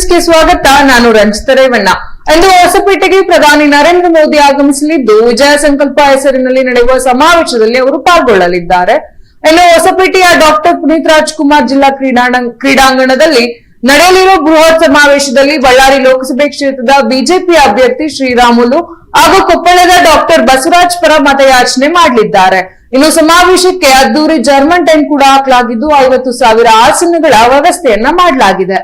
ನ್ಯೂಸ್ಗೆ ಸ್ವಾಗತ. ನಾನು ರಂಜಿತ ರೇವಣ್ಣ. ಇಂದು ಹೊಸಪೇಟೆಗೆ ಪ್ರಧಾನಿ ನರೇಂದ್ರ ಮೋದಿ ಆಗಮಿಸಲಿದ್ದು ವಿಜಯ ಸಂಕಲ್ಪ ಹೆಸರಿನಲ್ಲಿ ನಡೆಯುವ ಸಮಾವೇಶದಲ್ಲಿ ಅವರು ಪಾಲ್ಗೊಳ್ಳಲಿದ್ದಾರೆ. ಇನ್ನು ಹೊಸಪೇಟೆಯ ಡಾಕ್ಟರ್ ಪುನೀತ್ ರಾಜ್ಕುಮಾರ್ ಜಿಲ್ಲಾ ಕ್ರೀಡಾಂಗಣ, ಕ್ರೀಡಾಂಗಣದಲ್ಲಿ ನಡೆಯಲಿರುವ ಬೃಹತ್ ಸಮಾವೇಶದಲ್ಲಿ ಬಳ್ಳಾರಿ ಲೋಕಸಭೆ ಕ್ಷೇತ್ರದ ಬಿಜೆಪಿ ಅಭ್ಯರ್ಥಿ ಶ್ರೀರಾಮುಲು ಹಾಗೂ ಕೊಪ್ಪಳದ ಡಾಕ್ಟರ್ ಬಸವರಾಜ್ ಪರ ಮತಯಾಚನೆ ಮಾಡಲಿದ್ದಾರೆ. ಇನ್ನು ಸಮಾವೇಶಕ್ಕೆ ಅದ್ದೂರಿ ಜರ್ಮನ್ ಟೈಮ್ ಕೂಡ ಹಾಕಲಾಗಿದ್ದು, ಐವತ್ತು ಸಾವಿರ ಆಸನಗಳ ವ್ಯವಸ್ಥೆಯನ್ನ ಮಾಡಲಾಗಿದೆ.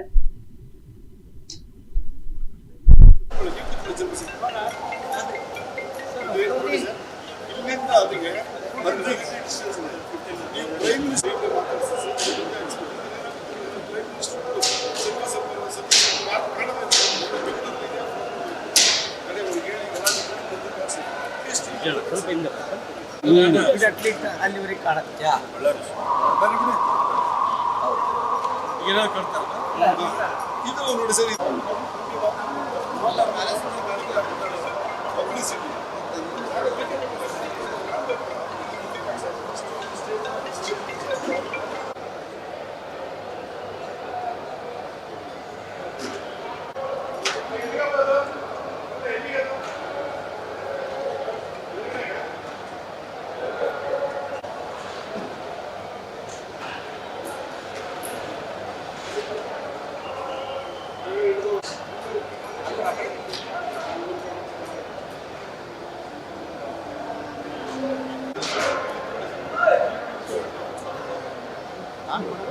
ಅಟ್ಲೀಸ್ಟ್ ಅಲ್ಲಿವರೆಗೆ ಕಾಣತ್ತೆ ನನಗೆ ಏನಾದ್ರು ಕಟ್ತಾರಲ್ಲ? ಇದು ನೋಡಿ ಸರ್ ಇದು 아,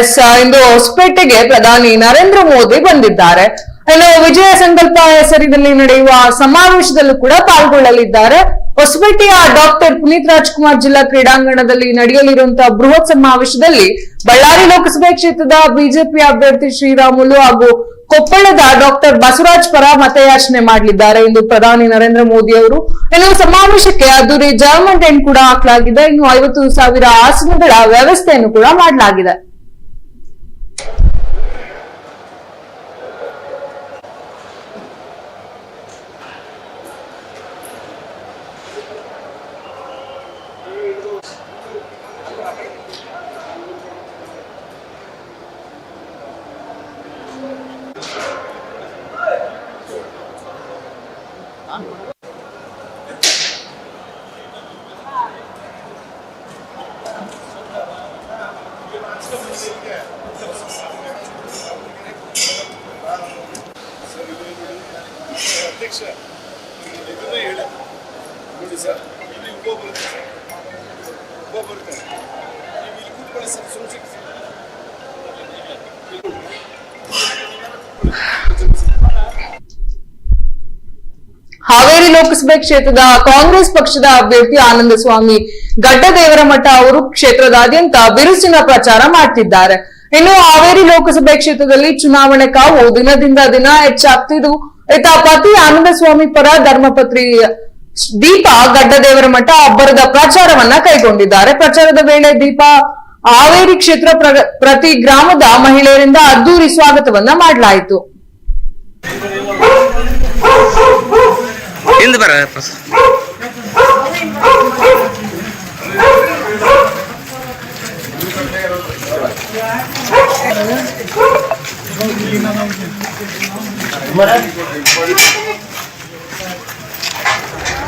ಎಸ್ ಇಂದು ಹೊಸಪೇಟೆಗೆ ಪ್ರಧಾನಿ ನರೇಂದ್ರ ಮೋದಿ ಬಂದಿದ್ದಾರೆ. ಇನ್ನು ವಿಜಯ ಸಂಕಲ್ಪ ಹೆಸರಿನಲ್ಲಿ ನಡೆಯುವ ಸಮಾವೇಶದಲ್ಲೂ ಕೂಡ ಪಾಲ್ಗೊಳ್ಳಲಿದ್ದಾರೆ. ಹೊಸಪೇಟೆಯ ಡಾಕ್ಟರ್ ಪುನೀತ್ ರಾಜ್ಕುಮಾರ್ ಜಿಲ್ಲಾ ಕ್ರೀಡಾಂಗಣದಲ್ಲಿ ನಡೆಯಲಿರುವಂತಹ ಬೃಹತ್ ಸಮಾವೇಶದಲ್ಲಿ ಬಳ್ಳಾರಿ ಲೋಕಸಭೆ ಕ್ಷೇತ್ರದ ಬಿಜೆಪಿ ಅಭ್ಯರ್ಥಿ ಶ್ರೀರಾಮುಲು ಹಾಗೂ ಕೊಪ್ಪಳದ ಡಾಕ್ಟರ್ ಬಸವರಾಜ್ ಪರ ಮತಯಾಚನೆ ಮಾಡಲಿದ್ದಾರೆ ಎಂದು ಪ್ರಧಾನಿ ನರೇಂದ್ರ ಮೋದಿ ಅವರು. ಇನ್ನು ಸಮಾವೇಶಕ್ಕೆ ಅದ್ದೂರಿ ಜರ್ಮನ್ ಟೆಂಟ್ ಕೂಡ ಹಾಕಲಾಗಿದೆ. ಇನ್ನು ಐವತ್ತು ಸಾವಿರ ಆಸನಗಳ ವ್ಯವಸ್ಥೆಯನ್ನು ಕೂಡ ಮಾಡಲಾಗಿದೆ. ಹಾವೇರಿ ಲೋಕಸಭೆ ಕ್ಷೇತ್ರದ ಕಾಂಗ್ರೆಸ್ ಪಕ್ಷದ ಅಭ್ಯರ್ಥಿ ಆನಂದ ಸ್ವಾಮಿ ಗಡ್ಡದೇವರಮಠ ಅವರು ಕ್ಷೇತ್ರದಾದ್ಯಂತ ಬಿರುಸಿನ ಪ್ರಚಾರ ಮಾಡ್ತಿದ್ದಾರೆ. ಇನ್ನು ಹಾವೇರಿ ಲೋಕಸಭೆ ಕ್ಷೇತ್ರದಲ್ಲಿ ಚುನಾವಣೆ ಕಾವು ದಿನದಿಂದ ದಿನ ಹೆಚ್ಚಾಗ್ತಿದ್ದು. ಇತ್ತ ಪತಿ ಆನಂದ ಸ್ವಾಮಿ ಪರ ಧರ್ಮಪತ್ರಿ ದೀಪ ಗಡ್ಡದೇವರ ಮಠ ಅಬ್ಬರದ ಪ್ರಚಾರವನ್ನ ಕೈಗೊಂಡಿದ್ದಾರೆ. ಪ್ರಚಾರದ ವೇಳೆ ದೀಪ ಹಾವೇರಿ ಕ್ಷೇತ್ರ ಪ್ರ- ಪ್ರತಿ ಗ್ರಾಮದ ಮಹಿಳೆಯರಿಂದ ಅದ್ದೂರಿ ಸ್ವಾಗತವನ್ನ ಮಾಡಲಾಯಿತು. ಹಿಂದೆ ಬರ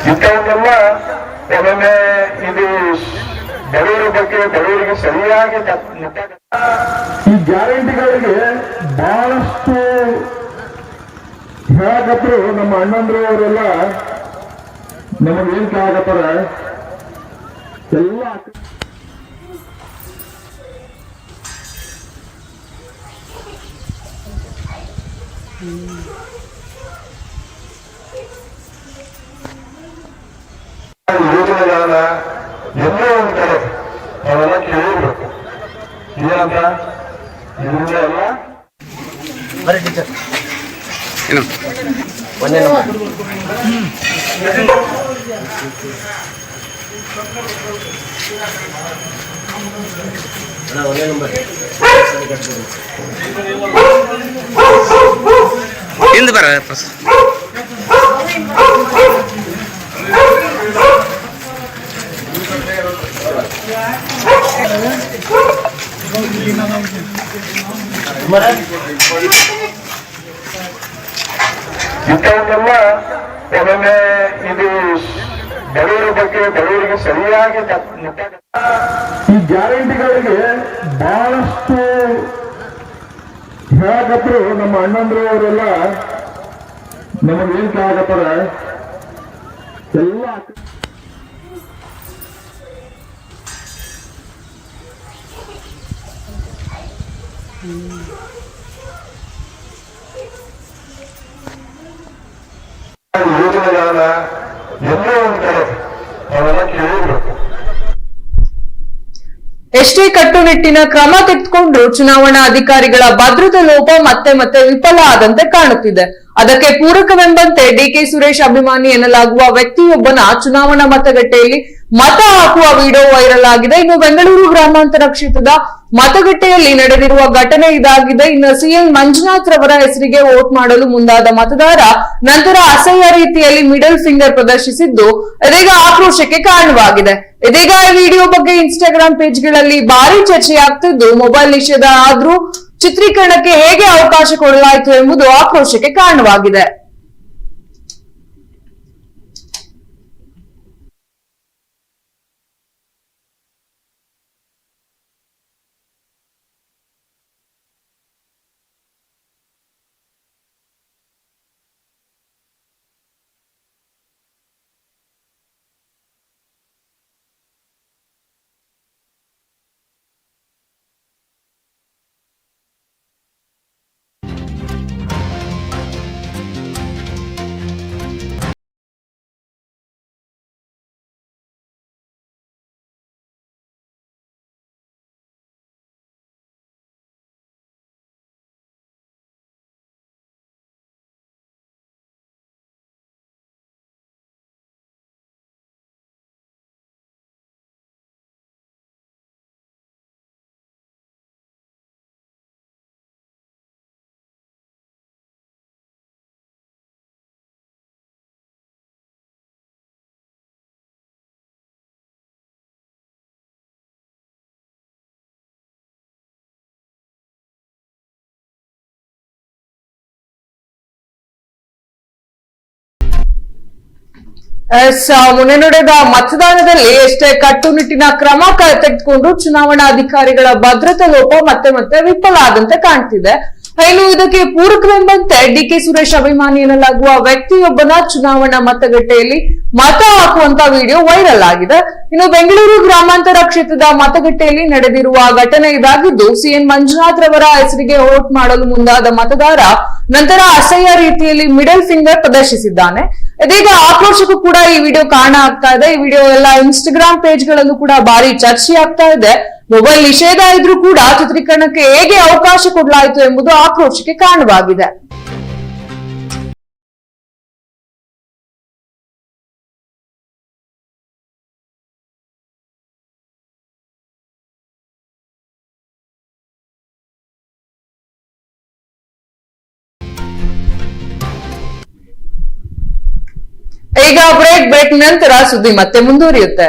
ಇಂಥವನ್ನೆಲ್ಲ ಒಮ್ಮೊಮ್ಮೆ ಇದು ಬಡವರ ಬಗ್ಗೆ ಬಡವರಿಗೆ ಸರಿಯಾಗಿ ಈ ಗ್ಯಾರಂಟಿಗಳಿಗೆ ಬಹಳಷ್ಟು ಹೇಳಕತ್ರು ನಮ್ಮ ಅಣ್ಣಂದ್ರು ಅವರೆಲ್ಲ ನಮಗೆ ಏನ್ ಕೇಳಕತ್ತಾರ? ಎಲ್ಲೋ ಒಂದು ಅವೆಲ್ಲ ಕೇಳಿರ್ಬೇಕು ಏನಂತ? ಇದರಿಂದ ಎಲ್ಲ ಬರೀ ಟೀಚರ್. ಒಂದೇ ನಂಬರ್ ಅಣ್ಣ ಒಂದೇ ನಂಬರ್ ಹಿಂದೆ ಬರ ಇಂಥವನ್ನೆಲ್ಲ ಒಮ್ಮೊಮ್ಮೆ ಇದು ಬಡವರ ಬಗ್ಗೆ ಬಡವರಿಗೆ ಸರಿಯಾಗಿ ಈ ಗ್ಯಾರಂಟಿಗಳಿಗೆ ಬಹಳಷ್ಟು ಹೇಳಕತ್ರು ನಮ್ಮ ಅಣ್ಣಂದ್ರು ಅವರೆಲ್ಲ ನಮಗೇನ್ ಕೇಳಕತ್ತಾರ? ಎಲ್ಲ ಎಷ್ಟೇ ಕಟ್ಟುನಿಟ್ಟಿನ ಕ್ರಮ ತೆಗೆದುಕೊಂಡು ಚುನಾವಣಾ ಅಧಿಕಾರಿಗಳ ಭದ್ರತಾ ಲೋಪ ಮತ್ತೆ ಮತ್ತೆ ವಿಫಲ ಆದಂತೆ ಕಾಣುತ್ತಿದೆ. ಅದಕ್ಕೆ ಪೂರಕವೆಂಬಂತೆ ಡಿಕೆ ಸುರೇಶ್ ಅಭಿಮಾನಿ ಎನ್ನಲಾಗುವ ವ್ಯಕ್ತಿಯೊಬ್ಬನ ಚುನಾವಣಾ ಮತಗಟ್ಟೆಯಲ್ಲಿ ಮತ ಹಾಕುವ ವಿಡಿಯೋ ವೈರಲ್ ಆಗಿದೆ. ಇನ್ನು ಬೆಂಗಳೂರು ಗ್ರಾಮಾಂತರ ಕ್ಷೇತ್ರದ ಮತಗಟ್ಟೆಯಲ್ಲಿ ನಡೆದಿರುವ ಘಟನೆ ಇದಾಗಿದೆ. ಇನ್ನು ಸಿಎಂ ಮಂಜುನಾಥ್ ರವರ ಹೆಸರಿಗೆ ವೋಟ್ ಮಾಡಲು ಮುಂದಾದ ಮತದಾರ ನಂತರ ಅಸಹ್ಯ ರೀತಿಯಲ್ಲಿ ಮಿಡಲ್ ಫಿಂಗರ್ ಪ್ರದರ್ಶಿಸಿದ್ದು ಇದೀಗ ಆಕ್ರೋಶಕ್ಕೆ ಕಾರಣವಾಗಿದೆ. ಇದೀಗ ಈ ವಿಡಿಯೋ ಬಗ್ಗೆ ಇನ್ಸ್ಟಾಗ್ರಾಂ ಪೇಜ್ಗಳಲ್ಲಿ ಭಾರಿ ಚರ್ಚೆಯಾಗ್ತಿದ್ದು. ಮೊಬೈಲ್ ನಿಷೇಧ ಆದ್ರೂ ಚಿತ್ರೀಕರಣಕ್ಕೆ ಹೇಗೆ ಅವಕಾಶ ಕೊಡಲಾಯಿತು ಎಂಬುದು ಆಕ್ರೋಶಕ್ಕೆ ಕಾರಣವಾಗಿದೆ. ಎಸ್ ಮೊನ್ನೆ ಮತದಾನದಲ್ಲಿ ಎಷ್ಟೇ ಕಟ್ಟುನಿಟ್ಟಿನ ಕ್ರಮ ತೆಗೆದುಕೊಂಡು ಚುನಾವಣಾ ಅಧಿಕಾರಿಗಳ ಭದ್ರತಾ ಲೋಪ ಮತ್ತೆ ಮತ್ತೆ ವಿಫಲ ಆದಂತೆ ಕಾಣ್ತಿದೆ. ಇನ್ನು ಇದಕ್ಕೆ ಪೂರಕವೆಂಬಂತೆ ಡಿಕೆ ಸುರೇಶ್ ಅಭಿಮಾನಿ ಎನ್ನಲಾಗುವ ವ್ಯಕ್ತಿಯೊಬ್ಬನ ಚುನಾವಣಾ ಮತಗಟ್ಟೆಯಲ್ಲಿ ಮತ ಹಾಕುವಂತ ವಿಡಿಯೋ ವೈರಲ್ ಆಗಿದೆ. ಇನ್ನು ಬೆಂಗಳೂರು ಗ್ರಾಮಾಂತರ ಕ್ಷೇತ್ರದ ಮತಗಟ್ಟೆಯಲ್ಲಿ ನಡೆದಿರುವ ಘಟನೆ ಇದಾಗಿದ್ದು, ಸಿಎನ್ ಮಂಜುನಾಥ್ ರವರ ಹೆಸರಿಗೆ ವೋಟ್ ಮಾಡಲು ಮುಂದಾದ ಮತದಾರ ನಂತರ ಅಸಹ್ಯ ರೀತಿಯಲ್ಲಿ ಮಿಡಲ್ ಫಿಂಗರ್ ಪ್ರದರ್ಶಿಸಿದ್ದಾನೆ. ಇದೀಗ ಆಕ್ರೋಶಕ್ಕೂ ಕೂಡ ಈ ವಿಡಿಯೋ ಕಾರಣ ಆಗ್ತಾ ಇದೆ. ಈ ವಿಡಿಯೋ ಎಲ್ಲ ಇನ್ಸ್ಟಾಗ್ರಾಮ್ ಪೇಜ್ ಗಳಲ್ಲೂ ಕೂಡ ಭಾರಿ ಚರ್ಚೆ ಆಗ್ತಾ ಇದೆ. ಮೊಬೈಲ್ ನಿಷೇಧ ಇದ್ರೂ ಕೂಡ ಚಿತ್ರೀಕರಣಕ್ಕೆ ಹೇಗೆ ಅವಕಾಶ ಕೊಡಲಾಯಿತು ಎಂಬುದು ಆಕ್ರೋಶಕ್ಕೆ ಕಾರಣವಾಗಿದೆ. ಈಗ ಬ್ರೇಕ್ ಬ್ರೇಕ್ ನಂತರ ಸುದ್ದಿ ಮತ್ತೆ ಮುಂದುವರಿಯುತ್ತೆ.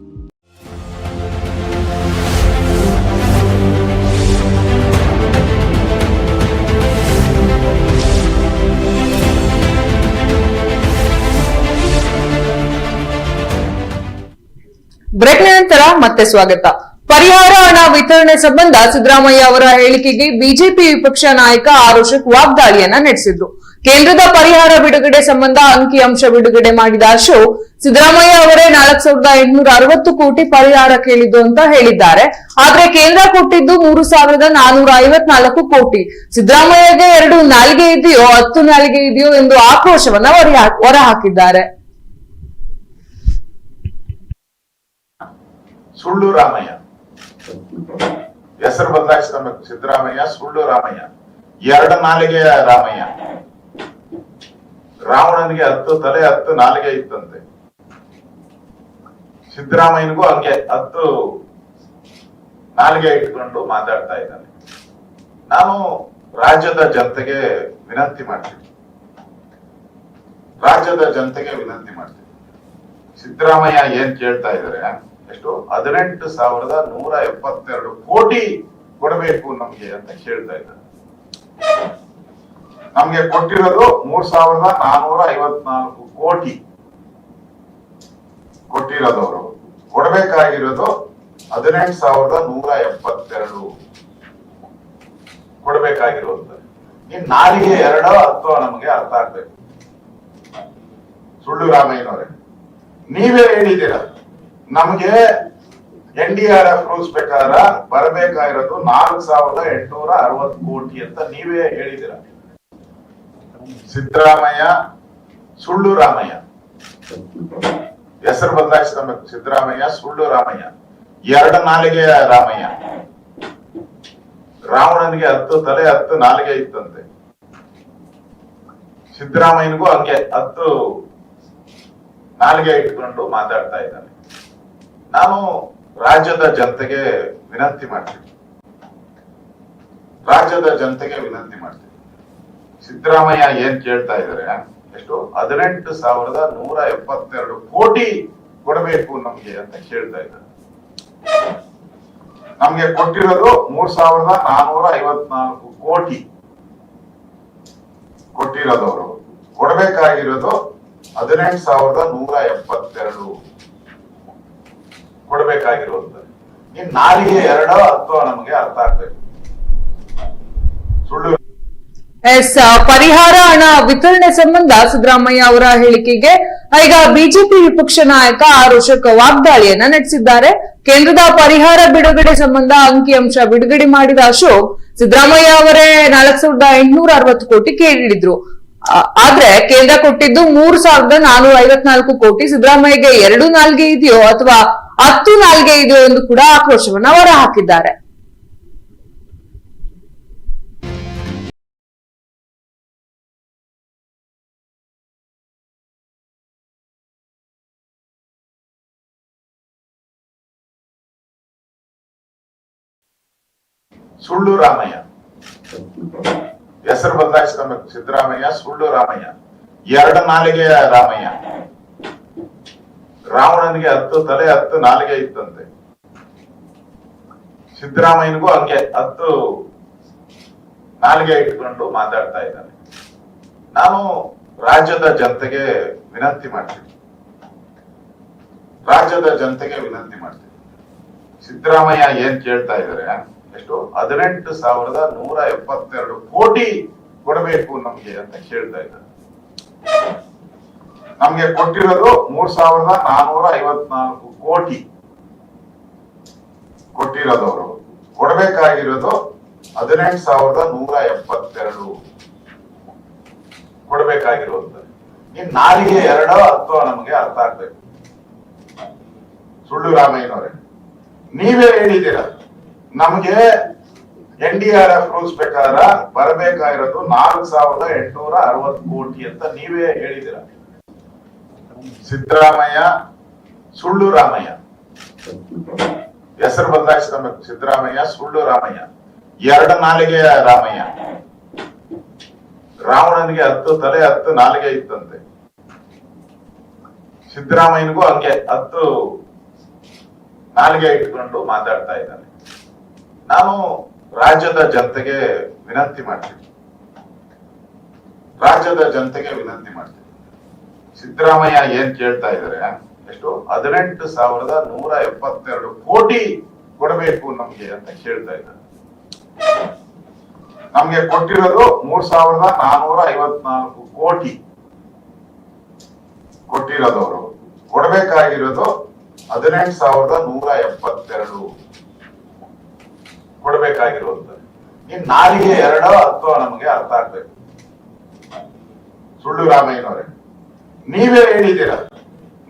ಬ್ರೇಕ್ ನಂತರ ಮತ್ತೆ ಸ್ವಾಗತ. ಪರಿಹಾರ, ಹಣ ವಿತರಣೆ ಸಂಬಂಧ ಸಿದ್ದರಾಮಯ್ಯ ಅವರ ಹೇಳಿಕೆಗೆ ಬಿಜೆಪಿ ವಿಪಕ್ಷ ನಾಯಕ ಆರೋಷಕ್ ವಾಗ್ದಾಳಿಯನ್ನ ನಡೆಸಿದ್ರು. ಕೇಂದ್ರದ ಪರಿಹಾರ ಬಿಡುಗಡೆ ಸಂಬಂಧ ಅಂಕಿಅಂಶ ಬಿಡುಗಡೆ ಮಾಡಿದ ಅಶೋಕ್, ಸಿದ್ದರಾಮಯ್ಯ ಅವರೇ ನಾಲ್ಕ್ ಸಾವಿರದ ಎಂಟುನೂರ ಅರವತ್ತು ಕೋಟಿ ಪರಿಹಾರ ಕೇಳಿದ್ದು ಅಂತ ಹೇಳಿದ್ದಾರೆ. ಆದ್ರೆ ಕೇಂದ್ರ ಕೊಟ್ಟಿದ್ದು ಮೂರು ಸಾವಿರದ ನಾನೂರ ಐವತ್ನಾಲ್ಕು ಕೋಟಿ. ಸಿದ್ದರಾಮಯ್ಯಗೆ ಎರಡು ನಾಲಿಗೆ ಇದೆಯೋ, ಹತ್ತು ನಾಲಿಗೆ ಇದೆಯೋ ಎಂದು ಆಕ್ರೋಶವನ್ನ ಹೊರ- ಹೊರಹಾಕಿದ್ದಾರೆ. ಸುಳ್ಳು ರಾಮಯ್ಯ. ಹೆಸರು ಬದಲಾಯಿಸ್ಕೊಬೇಕು ಸಿದ್ದರಾಮಯ್ಯ, ಸುಳ್ಳು ರಾಮಯ್ಯ. ಎರಡು ನಾಲಿಗೆಯ ರಾಮಯ್ಯ. ರಾವಣನಿಗೆ ಹತ್ತು, ತಲೆ ಹತ್ತು, ನಾಲಿಗೆ ಇತ್ತಂತೆ. ಸಿದ್ದರಾಮಯ್ಯನಿಗೂ ಹಂಗೆ ಹತ್ತು ನಾಲಿಗೆ ಇಟ್ಕೊಂಡು ಮಾತಾಡ್ತಾ ಇದ್ದಾನೆ. ನಾನು ರಾಜ್ಯದ ಜನತೆಗೆ ವಿನಂತಿ ಮಾಡ್ತೀನಿ. ರಾಜ್ಯದ ಜನತೆಗೆ ವಿನಂತಿ ಮಾಡ್ತೀನಿ. ಸಿದ್ದರಾಮಯ್ಯ ಏನ್ ಕೇಳ್ತಾ ಇದಾರೆ? ಎಷ್ಟು? ಹದಿನೆಂಟು ಸಾವಿರದ ನೂರ ಎಪ್ಪತ್ತೆರಡು ಕೋಟಿ ಕೊಡಬೇಕು ನಮ್ಗೆ ಅಂತ ಕೇಳ್ತಾ ಇದ್ದಾರೆ. ನಮ್ಗೆ ಕೊಟ್ಟಿರೋದು ಮೂರ್ ಸಾವಿರದ ನಾನೂರ ಐವತ್ನಾಲ್ಕು ಕೋಟಿ. ಕೊಟ್ಟಿರೋದವರು. ಕೊಡಬೇಕಾಗಿರೋದು ಹದಿನೆಂಟು ಸಾವಿರದ ನೂರ ಎಪ್ಪತ್ತೆರಡು. ಕೊಡಬೇಕಾಗಿರುವಂತ ಇನ್ ನಾಲಿಗೆ ಎರಡೋ ಹತ್ತೋ ನಮಗೆ ಅರ್ಥ ಆಗ್ಬೇಕು. ಸುಳ್ಳು ರಾಮಯ್ಯನವರೇ. ನೀವೇ ಹೇಳಿದ್ದೀರ? ನಮ್ಗೆ N D R F rules ಪ್ರಕಾರ ಬರಬೇಕಾಗಿರೋದು ನಾಲ್ಕು ಸಾವಿರದ ಎಂಟುನೂರ ಅರವತ್ತು ಕೋಟಿ ಅಂತ ನೀವೇ ಹೇಳಿದಿರ ಸಿದ್ದರಾಮಯ್ಯ ಸುಳ್ಳು ರಾಮಯ್ಯ ಹೆಸರು ಬದಲಾಯಿಸ್ಕೊಬೇಕು ಸಿದ್ದರಾಮಯ್ಯ ಸುಳ್ಳು ರಾಮಯ್ಯ ಎರಡು ನಾಲಿಗೆಯ ರಾಮಯ್ಯ. ರಾವಣನಿಗೆ ಹತ್ತು, ತಲೆ ಹತ್ತು, ನಾಲಿಗೆ ಇತ್ತಂತೆ. ಸಿದ್ದರಾಮಯ್ಯನಿಗೂ ಹಂಗೆ ಹತ್ತು ನಾಲಿಗೆ ಇಟ್ಕೊಂಡು ಮಾತಾಡ್ತಾ ಇದ್ದಾನೆ. ನಾನು ರಾಜ್ಯದ ಜನತೆಗೆ ವಿನಂತಿ ಮಾಡ್ತೀನಿ. ರಾಜ್ಯದ ಜನತೆಗೆ ವಿನಂತಿ ಮಾಡ್ತೀನಿ. ಸಿದ್ದರಾಮಯ್ಯ ಏನ್ ಕೇಳ್ತಾ ಇದಾರೆ ಎಷ್ಟು? ಹದಿನೆಂಟು ಸಾವಿರದ ನೂರ ಎಪ್ಪತ್ತೆರಡು ಕೋಟಿ ಕೊಡಬೇಕು ನಮ್ಗೆ ಅಂತ ಕೇಳ್ತಾ ಇದ್ದಾರೆ. ನಮ್ಗೆ ಕೊಟ್ಟಿರೋದು ಮೂರ್ ಸಾವಿರದ ನಾನೂರ ಐವತ್ನಾಲ್ಕು ಕೋಟಿ. ಕೊಟ್ಟಿರೋದವರು. ಕೊಡಬೇಕಾಗಿರೋದು ಹದಿನೆಂಟು ಸಾವಿರದ ನೂರ ಎಪ್ಪತ್ತೆರಡು ಕೊಡಬೇಕಾಗಿರೋದು ಇನ್ ನಾಲಿಗೆ ಎರಡೋ ಹತ್ತೋ ನಮಗೆ ಅರ್ಥ ಆಗ್ಬೇಕು. ಸುಳ್ಳು. ಎಸ್ ಪರಿಹಾರ ಹಣ ವಿತರಣೆ ಸಂಬಂಧ ಸಿದ್ದರಾಮಯ್ಯ ಅವರ ಹೇಳಿಕೆಗೆ ಈಗ ಬಿಜೆಪಿ ವಿಪಕ್ಷ ನಾಯಕ ಆರೋಷಕ್ ವಾಗ್ದಾಳಿಯನ್ನ ನಡೆಸಿದ್ದಾರೆ. ಕೇಂದ್ರದ ಪರಿಹಾರ ಬಿಡುಗಡೆ ಸಂಬಂಧ ಅಂಕಿಅಂಶ ಬಿಡುಗಡೆ ಮಾಡಿದ ಅಶೋಕ್ ಸಿದ್ದರಾಮಯ್ಯ ಅವರೇ ನಾಲ್ಕ್ ಸಾವಿರದ ಎಂಟುನೂರ ಅರವತ್ತು ಕೋಟಿ ಕೇಳಿದ್ರು. ಆದ್ರೆ ಕೇಂದ್ರ ಕೊಟ್ಟಿದ್ದು ಮೂರು ಸಾವಿರದ ನಾನೂರ ಐವತ್ನಾಲ್ಕು ಕೋಟಿ. ಸಿದ್ದರಾಮಯ್ಯಗೆ ಎರಡು ನಾಲ್ಗೆ ಇದೆಯೋ ಅಥವಾ ಹತ್ತು ನಾಲ್ಗೆ ಇದೆಯೋ ಎಂದು ಕೂಡ ಆಕ್ರೋಶವನ್ನ ಹೊರಹಾಕಿದ್ದಾರೆ. ಸುಳ್ಳು ರಾಮಯ್ಯ. ಹೆಸರು ಬದಲಾಯಿಸ್ಕೊಬೇಕು ಸಿದ್ದರಾಮಯ್ಯ, ಸುಳ್ಳು ರಾಮಯ್ಯ. ಎರಡು ನಾಲಿಗೆಯ ರಾಮಯ್ಯ. ರಾವಣನಿಗೆ ಹತ್ತು, ತಲೆ ಹತ್ತು, ನಾಲಿಗೆ ಇತ್ತಂತೆ. ಸಿದ್ದರಾಮಯ್ಯನಿಗೂ ಹಂಗೆ ಹತ್ತು, ನಾಲಿಗೆ ಇಟ್ಕೊಂಡು ಮಾತಾಡ್ತಾ ಇದ್ದಾನೆ. ನಾನು ರಾಜ್ಯದ ಜನತೆಗೆ ವಿನಂತಿ ಮಾಡ್ತೀನಿ. ರಾಜ್ಯದ ಜನತೆಗೆ ವಿನಂತಿ ಮಾಡ್ತೀನಿ. ಸಿದ್ದರಾಮಯ್ಯ ಏನ್ ಕೇಳ್ತಾ ಇದಾರೆ ಎಷ್ಟು? ಹದಿನೆಂಟು ಸಾವಿರದ ನೂರ ಎಪ್ಪತ್ತೆರಡು ಕೋಟಿ ಕೊಡಬೇಕು ನಮ್ಗೆ ಅಂತ ಕೇಳ್ತಾ ಇದ್ದಾರೆ. ನಮ್ಗೆ ಕೊಟ್ಟಿರೋದು ಮೂರ್ ಸಾವಿರದ ನಾನೂರ ಐವತ್ನಾಲ್ಕು ಕೋಟಿ. ಕೊಟ್ಟಿರೋದವರು. ಕೊಡಬೇಕಾಗಿರೋದು ಹದಿನೆಂಟು ಸಾವಿರದ ನೂರ ಎಪ್ಪತ್ತೆರಡು. ಕೊಡಬೇಕಾಗಿರುವಂತ ಇನ್ ನಾಲಿಗೆ ಎರಡೋ ಹತ್ತೋ ನಮಗೆ ಅರ್ಥ ಆಗ್ಬೇಕು. ಸುಳ್ಳು ರಾಮಯ್ಯನವರೇ. ನೀವೇ ಹೇಳಿದ್ದೀರ? ನಮಗೆ N D R F rules ಪ್ರಕಾರ ಬರಬೇಕಾಗಿರೋದು ನಾಲ್ಕು ಸಾವಿರದ ಎಂಟುನೂರ ಅರವತ್ತು ಕೋಟಿ ಅಂತ ನೀವೇ ಹೇಳಿದಿರ ಸಿದ್ದರಾಮಯ್ಯ ಸುಳ್ಳು ರಾಮಯ್ಯ ಹೆಸರು ಬದಲಾಯಿಸ್ಕೊಬೇಕು ಸಿದ್ದರಾಮಯ್ಯ ಸುಳ್ಳು ರಾಮಯ್ಯ ಎರಡು ನಾಲಿಗೆ ರಾಮಯ್ಯ. ರಾವಣನಿಗೆ ಹತ್ತು, ತಲೆ ಹತ್ತು, ನಾಲಿಗೆ ಇತ್ತಂತೆ. ಸಿದ್ದರಾಮಯ್ಯನಿಗೂ ಹಂಗೆ ಹತ್ತು ನಾಲಿಗೆ ಇಟ್ಕೊಂಡು ಮಾತಾಡ್ತಾ ಇದ್ದಾನೆ. ನಾನು ರಾಜ್ಯದ ಜನತೆಗೆ ವಿನಂತಿ ಮಾಡ್ತೀನಿ. ರಾಜ್ಯದ ಜನತೆಗೆ ವಿನಂತಿ ಮಾಡ್ತೀನಿ. ಸಿದ್ದರಾಮಯ್ಯ ಏನ್ ಕೇಳ್ತಾ ಇದಾರೆ, ಎಷ್ಟು? ಹದಿನೆಂಟು ಸಾವಿರದ ನೂರ ಎಪ್ಪತ್ತೆರಡು ಕೋಟಿ ಕೊಡಬೇಕು ನಮ್ಗೆ ಅಂತ ಕೇಳ್ತಾ ಇದ್ದಾರೆ ನಮ್ಗೆ ಕೊಟ್ಟಿರೋದು ಮೂರ್ ಸಾವಿರದ ನಾನೂರ ಐವತ್ನಾಲ್ಕು ಕೋಟಿ. ಕೊಟ್ಟಿರೋದವರು ಕೊಡಬೇಕಾಗಿರೋದು ಹದಿನೆಂಟು ಸಾವಿರದ ನೂರ ಎಪ್ಪತ್ತೆರಡು ಕೊಡಬೇಕಾಗಿರುವಂತದ್ದು ಇನ್ ನಾಲಿಗೆ ಎರಡೋ ಹತ್ತೋ ನಮಗೆ ಅರ್ಥ ಆಗ್ಬೇಕು. ಸುಳ್ಳು ರಾಮಯ್ಯನವರೇ, ನೀವೇ ಹೇಳಿದ್ದೀರ?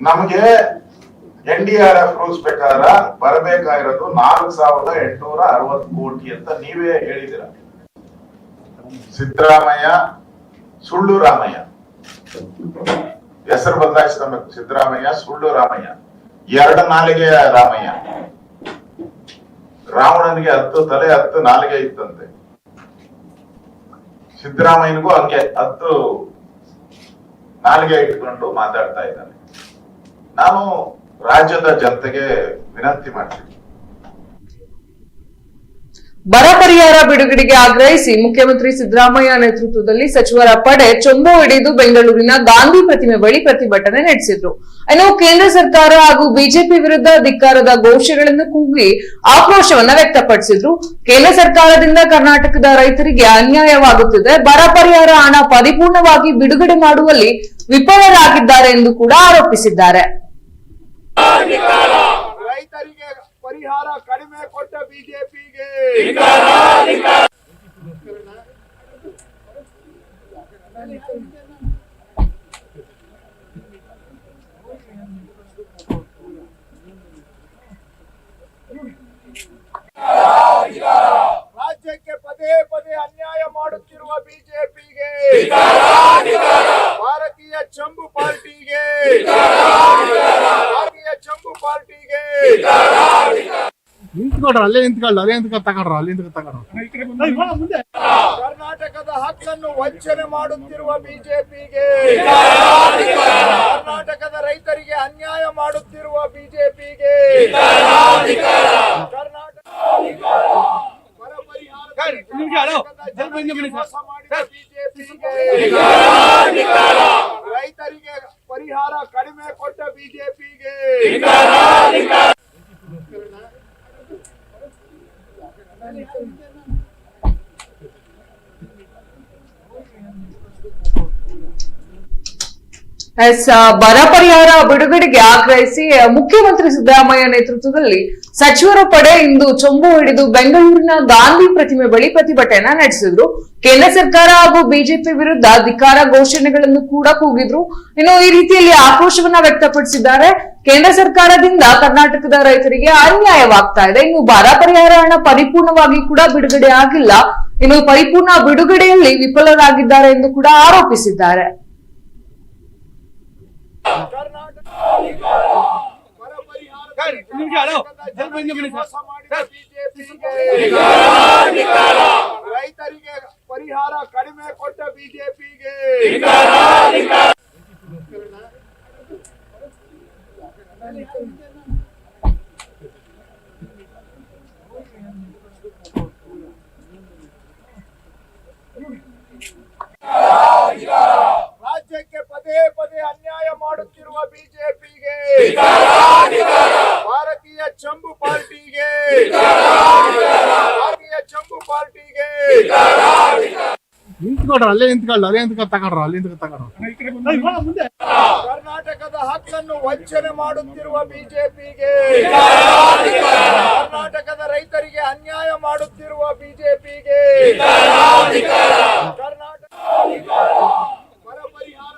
ನಮಗೆ N D R F rules ಪ್ರಕಾರ ಬರಬೇಕಾಗಿರೋದು ನಾಲ್ಕು ಸಾವಿರದ ಎಂಟುನೂರ ಅರವತ್ ಕೋಟಿ ಅಂತ ನೀವೇ ಹೇಳಿದಿರ ಸಿದ್ದರಾಮಯ್ಯ, ಸುಳ್ಳು ರಾಮಯ್ಯ. ಹೆಸರು ಬದಲಾಯಿಸ್ಕೊಬೇಕು ಸಿದ್ದರಾಮಯ್ಯ, ಸುಳ್ಳು ರಾಮಯ್ಯ. ಎರಡು ನಾಲಿಗೆಯ ರಾಮಯ್ಯ. ರಾವಣನಿಗೆ ಹತ್ತು, ತಲೆ ಹತ್ತು, ನಾಲಿಗೆ ಇತ್ತಂತೆ. ಸಿದ್ದರಾಮಯ್ಯನಿಗೂ ಹಂಗೆ ಹತ್ತು, ನಾಲಿಗೆ ಇಟ್ಕೊಂಡು ಮಾತಾಡ್ತಾ ಇದ್ದಾನೆ. ನಾನು ರಾಜ್ಯದ ಜನತೆಗೆ ವಿನಂತಿ ಮಾಡ್ತೀನಿ. ಬರ ಪರಿಹಾರ ಬಿಡುಗಡೆಗೆ ಆಗ್ರಹಿಸಿ ಮುಖ್ಯಮಂತ್ರಿ ಸಿದ್ದರಾಮಯ್ಯ ನೇತೃತ್ವದಲ್ಲಿ ಸಚಿವರ ಪಡೆ ಚೊಂಬು ಹಿಡಿದು ಬೆಂಗಳೂರಿನ ಗಾಂಧಿ ಪ್ರತಿಮೆ ಬಳಿ ಪ್ರತಿಭಟನೆ ನಡೆಸಿದ್ರು. ಇನ್ನು ಕೇಂದ್ರ ಸರ್ಕಾರ ಹಾಗೂ ಬಿಜೆಪಿ ವಿರುದ್ಧ ಧಿಕ್ಕಾರದ ಘೋಷಣೆಗಳನ್ನು ಕೂಗಿ ಆಕ್ರೋಶವನ್ನ ವ್ಯಕ್ತಪಡಿಸಿದ್ರು. ಕೇಂದ್ರ ಸರ್ಕಾರದಿಂದ ಕರ್ನಾಟಕದ ರೈತರಿಗೆ ಅನ್ಯಾಯವಾಗುತ್ತಿದೆ. ಬರ ಪರಿಹಾರ ಹಣ ಪರಿಪೂರ್ಣವಾಗಿ ಬಿಡುಗಡೆ ಮಾಡುವಲ್ಲಿ ವಿಫಲರಾಗಿದ್ದಾರೆ ಎಂದು ಕೂಡ ಆರೋಪಿಸಿದ್ದಾರೆ ರೈತರಿಗೆ ಪರಿಹಾರ ಕಡಿಮೆ ಕೊಟ್ಟ ಬಿಜೆಪಿಗೆ ರಾಜ್ಯಕ್ಕೆ ಪದೇ ಪದೇ ಅನ್ಯಾಯ ಮಾಡುತ್ತಿರುವ ಬಿಜೆಪಿಗೆ ಭಾರತೀಯ ಚಂಬು ಪಾರ್ಟಿಗೆ ಭಾರತೀಯ ಚಂಬು ಪಾರ್ಟಿಗೆ ನಿಂತ್ಕೊಡ್ರ ಅಲ್ಲೇ ನಿಂತ್ಕೊಳ್ಳ ಅಲ್ಲೇ ನಿಂತ್ಕೊಂಡು ತಗೊಂಡ್ರ ಅಲ್ಲಿ ನಿಂತ್ಕೊಂಡು ತಗೊಂಡ್ರ. ಕರ್ನಾಟಕದ ಹಕ್ಕನ್ನು ವಂಚನೆ ಮಾಡುತ್ತಿರುವ ಬಿಜೆಪಿಗೆ. ಕರ್ನಾಟಕದ ರೈತರಿಗೆ ಅನ್ಯಾಯ ಮಾಡುತ್ತಿರುವ ಬಿಜೆಪಿಗೆ. ರೈತರಿಗೆ ಪರಿಹಾರ ಕಡಿಮೆ ಕೊಟ್ಟ ಬಿಜೆಪಿಗೆ. 嗯 ಎಸ್ ಬರ ಪರಿಹಾರ ಬಿಡುಗಡೆಗೆ ಆಗ್ರಹಿಸಿ ಮುಖ್ಯಮಂತ್ರಿ ಸಿದ್ದರಾಮಯ್ಯ ನೇತೃತ್ವದಲ್ಲಿ ಸಚಿವರ ಪಡೆ ಇಂದು ಚೊಂಬು ಹಿಡಿದು ಬೆಂಗಳೂರಿನ ಗಾಂಧಿ ಪ್ರತಿಮೆ ಬಳಿ ಪ್ರತಿಭಟನೆ ನಡೆಸಿದ್ರು. ಕೇಂದ್ರ ಸರ್ಕಾರ ಹಾಗೂ ಬಿಜೆಪಿ ವಿರುದ್ಧ ಧಿಕಾರ ಘೋಷಣೆಗಳನ್ನು ಕೂಡ ಕೂಗಿದ್ರು. ಇನ್ನು ಈ ರೀತಿಯಲ್ಲಿ ಆಕ್ರೋಶವನ್ನ ವ್ಯಕ್ತಪಡಿಸಿದ್ದಾರೆ. ಕೇಂದ್ರ ಸರ್ಕಾರದಿಂದ ಕರ್ನಾಟಕದ ರೈತರಿಗೆ ಅನ್ಯಾಯವಾಗ್ತಾ ಇದೆ. ಇನ್ನು ಬರ ಪರಿಹಾರ ಹಣ ಪರಿಪೂರ್ಣವಾಗಿ ಕೂಡ ಬಿಡುಗಡೆ ಆಗಿಲ್ಲ. ಇನ್ನು ಪರಿಪೂರ್ಣ ಬಿಡುಗಡೆಯಲ್ಲಿ ವಿಫಲರಾಗಿದ್ದಾರೆ ಎಂದು ಕೂಡ ಆರೋಪಿಸಿದ್ದಾರೆ. ರೈತರಿಗೆ ಪರಿಹಾರ ಕಡಿಮೆ ಕೊಟ್ಟ ಬಿಜೆಪಿಗೆ ರಾಜ್ಯಕ್ಕೆ ಪದೇ ಪದೇ ಅನ್ಯಾಯ ಮಾಡುತ್ತಿರುವ ಬಿಜೆಪಿಗೆ. ಭಾರತೀಯ ಚಂಬು ಪಾರ್ಟಿಗೆ. ಭಾರತೀಯ ಚಂಬು ಪಾರ್ಟಿಗೆ. ನಿಂತ್ಕೊಡ್ರ ಅಲ್ಲೇ ನಿಂತ್ಕೊಳ್ಳ ಅಲ್ಲೇ ನಿಂತ್ಕೊ ತಗೊಂಡ್ರ ಅಲ್ಲೇ ತಗೊಂಡ್ರ ಕರ್ನಾಟಕದ ಹಕ್ಕನ್ನು ವಂಚನೆ ಮಾಡುತ್ತಿರುವ ಬಿಜೆಪಿಗೆ. ಕರ್ನಾಟಕದ ರೈತರಿಗೆ ಅನ್ಯಾಯ ಮಾಡುತ್ತಿರುವ ಬಿಜೆಪಿಗೆ. ಕರ್ನಾಟಕ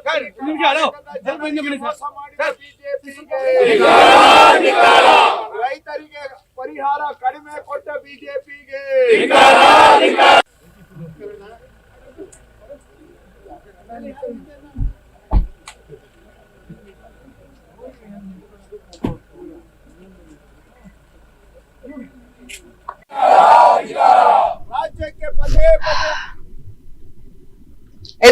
ಬರ ಪರಿಹಾರದಲ್ಲಿ ಕರ್ನಾಟಕದ ಜನರಿಗೆ ಮೋಸ ಮಾಡಿದ ಬಿಜೆಪಿಗೆ ರೈತರಿಗೆ ಪರಿಹಾರ ಕಡಿಮೆ ಕೊಟ್ಟ ಬಿಜೆಪಿಗೆ ರಾಜ್ಯಕ್ಕೆ ಪದೇ ಪದೇ